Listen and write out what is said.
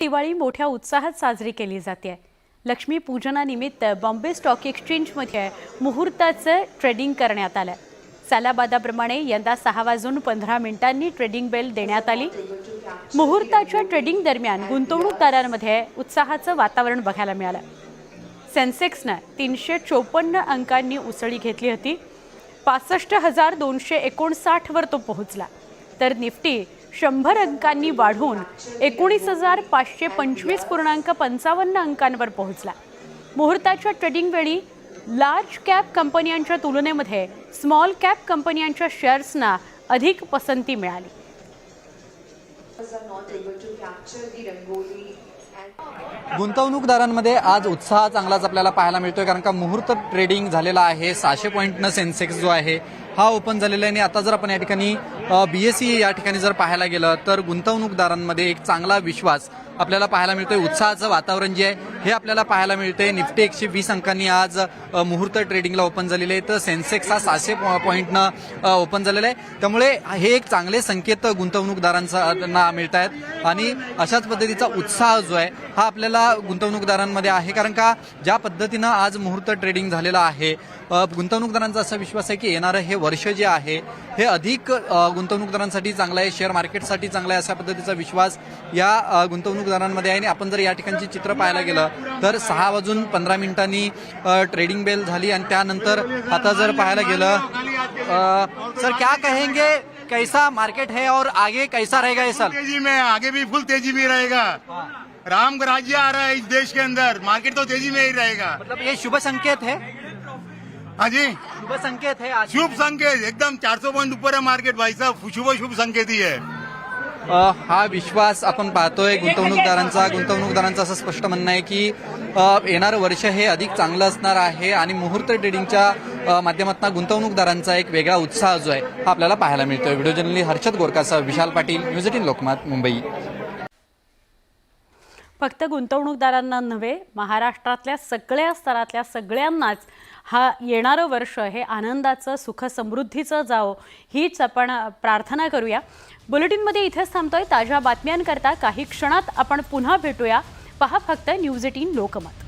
दिवाळी मोठ्या उत्साहात साजरी केली जाते. लक्ष्मी पूजनानिमित्त बॉम्बे स्टॉक एक्सचेंजमध्ये मुहूर्ताचं ट्रेडिंग करण्यात आलं. सालाबादाप्रमाणे यंदा सहा वाजून पंधरा मिनिटांनी ट्रेडिंग बेल देण्यात आली. मुहूर्ताच्या ट्रेडिंग दरम्यान गुंतवणूकदारांमध्ये उत्साहाचं वातावरण बघायला मिळालं. सेन्सेक्सनं तीनशे चोपन्न अंकांनी उसळी घेतली होती. पासष्ट हजार दोनशे एकोणसाठवर तो पोहोचला. तर निफ्टी शंभर अंकांनी वाढून एकोणीस हजार पाचशे पंचवीस पूर्णांक पंचावन्न अंकांवर पोहोचला. मुहूर्ताच्या ट्रेडिंग वेळी लार्ज कॅप कंपन्यांच्या तुलनेमध्ये स्मॉल कॅप कंपन्यांच्या शेअर्सना अधिक पसंती मिळाली. गुंतवणूकदारांमध्ये आज उत्साह चांगलाच आपल्याला पाहायला मिळतोय कारण का मुहूर्त ट्रेडिंग झालेला आहे. सहाशे पॉईंटनं सेन्सेक्स जो आहे हा ओपन झालेला आहे. आणि आता जर आपण या ठिकाणी बी एस सी या ठिकाणी जर पाहायला गेलं तर गुंतवणूकदारांमध्ये एक चांगला विश्वास आपल्याला पाहायला मिळतोय. उत्साहाचं वातावरण जे आहे हे आपल्याला पाहायला मिळतंय. निफ्टी एकशे वीस अंकांनी आज मुहूर्त ट्रेडिंगला ओपन झालेले आहे. तर सेन्सेक्स हा सहाशे पॉईंटनं ओपन झालेला आहे. त्यामुळे हे एक चांगले संकेत गुंतवणूकदारांना मिळत आहेत. आणि अशाच पद्धतीचा उत्साह जो आहे हा आपल्याला गुंतवणूकदारांमध्ये आहे. कारण का ज्या पद्धतीनं आज मुहूर्त ट्रेडिंग झालेलं आहे गुंतवणूकदारांचा असा विश्वास आहे की येणारं हे वर्ष जे आहे हे अधिक गुंतवणूकदारांसाठी चांगलं आहे शेअर मार्केटसाठी चांगलं आहे अशा पद्धतीचा विश्वास या गुंतवणूकदारांमध्ये आहे. आणि आपण जर या ठिकाणचे चित्र पाहायला गेलं तर सहा वाजून पंधरा मिनिटांनी ट्रेडिंग बेल झाली आणि त्यानंतर आता जर पाहायला गेलं सर क्या कहेंगे कैसा मार्केट है और आगे कैसा रहेगा ये साल तेजी में आगे भी फुल तेजी में रहेगा। राम राज्य आ रहा है इस देश के अंदर मार्केट तो तेजी में ही रहेगा। मतलब ये शुभ संकेत है? हाँ जी। शुभ संकेत है आज। शुभ संकेत एकदम 400 पॉइंट ऊपर है मार्केट भाई साहब। शुभ शुभ संकेत ही है। हा विश्वास आपण पाहतोय गुंतवणूकदारांचा. गुंतवणूकदारांचं असं स्पष्ट म्हणणं आहे की येणारं वर्ष हे अधिक चांगलं असणार आहे आणि मुहूर्त ट्रेडिंगच्या माध्यमातून गुंतवणूकदारांचा एक वेगळा उत्साह जो आहे हा आपल्याला पाहायला मिळतोय. व्हिडिओ जर्नली हर्षद गोरकासह विशाल पाटील न्यूज एटीन लोकमत मुंबई. फक्त गुंतवणूकदारांना नव्हे महाराष्ट्रातल्या सगळ्या स्तरातल्या सगळ्यांनाच हा येणारं वर्ष हे आनंदाचं सुख समृद्धीचं हीच आपण प्रार्थना करूया. बुलेटिनमध्ये इथेच थांबतोय ताज्या बातम्यांकरता काही क्षणात आपण पुन्हा भेटूया. पहा फक्त न्यूज एटीन लोकमत.